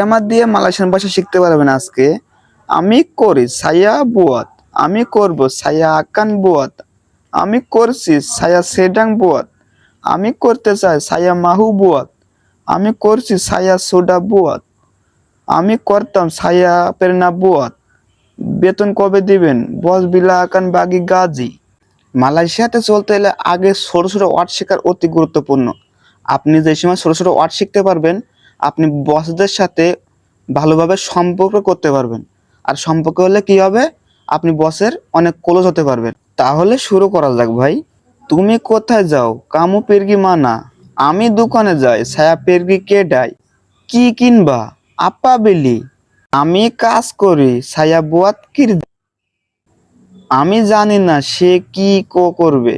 আমার দিয়ে মালয়েশিয়ান ভাষা শিখতে পারবেন আজকে। আমি করি সায়া বুয়াত। আমি করব সায়া আকান বুয়াত। আমি করছি সায়া সেডাং বুয়াত। আমি করতে চাই সায়া মাহু বুয়াত। আমি করছি সায়া সোডা বুয়াত। আমি করতাম সায়া প্রেরণা বুয়াত। বেতন কবে দিবেন? বস বিলা আকান বাগি গাজী। মালয়েশিয়াতে চলতে এলে আগে ছোট ছোট ওয়ার্ড শেখার অতি গুরুত্বপূর্ণ। আপনি যে সময় ছোট ছোট ওয়ার্ড শিখতে পারবেন আপনি বসদের সাথে ভালোভাবে সম্পর্ক করতে পারবেন। আর সম্পর্ক হলে কি হবে? আপনি বসের অনেক ক্লোজ হতে পারবেন। তাহলে শুরু করা যাক ভাই। তুমি কোথায় যাও? কামু পেরগি মানা। আমি দোকানে যাই। ছায়া পেরগি কে ডাই? কি কিনবা? আপা বেলি। আমি কাজ করি। ছায়া বুয়াত কির আমি জানি না সে কি কো করবে।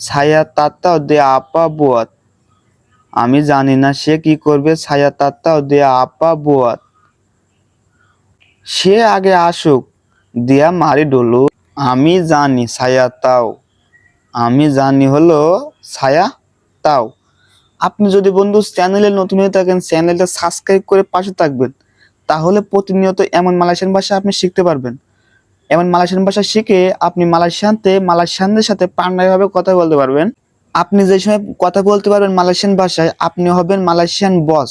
ছায়া তাত্তাও দে আপা বুয়াত। আমি জানি না সে কি করবে ছায়া তাত্তাও দে আপা বুয়াত। সে আগে আসুক, দিয়া মারি ডলু। আমি জানি ছায়া তাও আমি জানি হলো ছায়া তাও আপনি যদি বন্ধু চ্যানেলে নতুন হয়ে থাকেন, চ্যানেলটা সাবস্ক্রাইব করে পাশে থাকবেন। তাহলে প্রতিনিয়ত এমন মালয়েশিয়ান ভাষা আপনি শিখতে পারবেন। এমন মালয়েশিয়ান ভাষা শিখে আপনি মালয়েশিয়ানতে, মালয়েশিয়ানদের সাথে পান্ডাইভাবে কথা বলতে পারবেন। আপনি যে সময় কথা বলতে পারবেন মালয়েশিয়ান ভাষায়, আপনি হবেন মালয়েশিয়ান বস।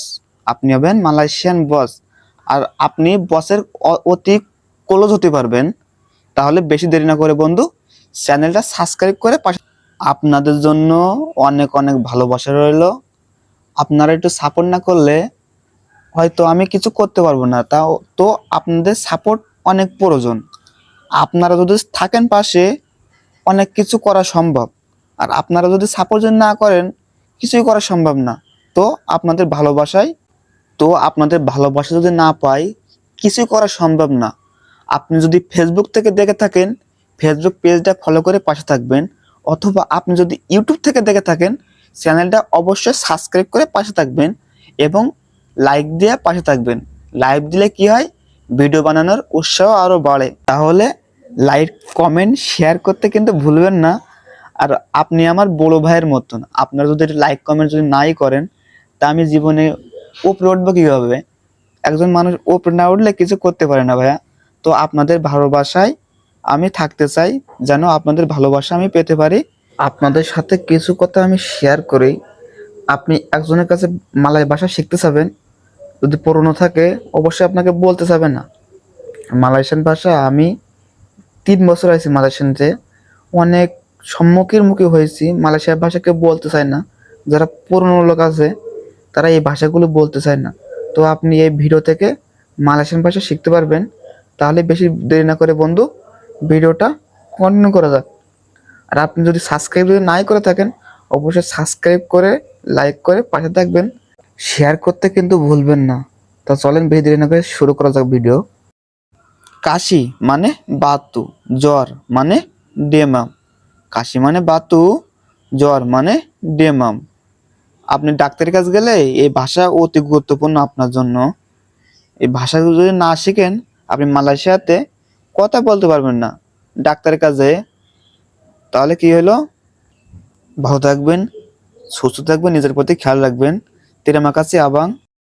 আপনি হবেন মালয়েশিয়ান বস। আর আপনি বসের অতি ক্লোজ হতে পারবেন। তাহলে বেশি দেরি না করে বন্ধু চ্যানেলটা সাবস্ক্রাইব করে পাশে আপনাদের জন্য অনেক অনেক ভালোবাসা রইল। আপনারা একটু সাপোর্ট না করলে হয়তো আমি কিছু করতে পারব না। তাও, তো আপনাদের সাপোর্ট অনেক প্রয়োজন। আপনারা যদি থাকেন পাশে, অনেক কিছু করা সম্ভব। আর আপনারা যদি সাপোর্ট যদি না করেন, কিছুই করা সম্ভব না। তো আপনাদের ভালোবাসায়, তো আপনাদের ভালোবাসা যদি না পাই, কিছুই করা সম্ভব না। আপনি যদি ফেসবুক থেকে দেখে থাকেন ফেসবুক পেজটা ফলো করে পাশে থাকবেন, অথবা আপনি যদি ইউটিউব থেকে দেখে থাকেন চ্যানেলটা অবশ্যই সাবস্ক্রাইব করে পাশে থাকবেন এবং লাইক দিয়ে পাশে থাকবেন। লাইভ দিলে কি হয়? ভিডিও বানানোর উৎসাহ আরও বাড়ে। তাহলে লাইক কমেন্ট শেয়ার করতে কিন্তু ভুলবেন না। আর আপনি আমার বড় ভাইয়ের মতন, আপনারা যদি লাইক কমেন্ট যদি নাই করেন, তা আমি জীবনে উপরে উঠবো কীভাবে? একজন মানুষ উপরে না উঠলে কিছু করতে পারে না ভাইয়া। তো আপনাদের ভালোবাসায় আমি থাকতে চাই, যেন আপনাদের ভালোবাসা আমি পেতে পারি। আপনাদের সাথে কিছু কথা আমি শেয়ার করি। আপনি একজনের কাছে মালয় ভাষা শিখতে চাবেন। যদি পুরনো থাকে, অবশ্যই আপনাকে বলতে চাবেন না। মালয়েশিয়ান ভাষা আমি তিন বছর আছি মালয়েশিয়ানতে অনেক সম্মুখীন মুখী হয়েছি, মালয়েশিয়ার ভাষাকে বলতে চায় না। যারা পুরনো লোক আছে, তারা এই ভাষাগুলো বলতে চায় না। তো আপনি এই ভিডিও থেকে মালয়েশিয়ান ভাষা শিখতে পারবেন। তাহলে বেশি দেরি না করে বন্ধু, ভিডিওটা কন্টিনিউ করা যাক। আর আপনি যদি সাবস্ক্রাইব যদি নাই করে থাকেন, অবশ্যই সাবস্ক্রাইব করে লাইক করে পাশে থাকবেন। শেয়ার করতে কিন্তু ভুলবেন না। তা চলেন বেশি দেরি না করে শুরু করা যাক ভিডিও কাশি মানে বাতু, জ্বর মানে ডেমাম কাশি মানে বাতু, জ্বর মানে ডেমাম। আপনি ডাক্তারের কাছে গেলে এই ভাষা অতি গুরুত্বপূর্ণ আপনার জন্য। এই ভাষাগুলো যদি না শিখেন, আপনি মালয়েশিয়াতে কথা বলতে পারবেন না ডাক্তারের কাছে। তাহলে কি হলো? ভালো থাকবেন, সুস্থ থাকবেন, নিজের প্রতি খেয়াল রাখবেন। তেরামা কাছে আবাং।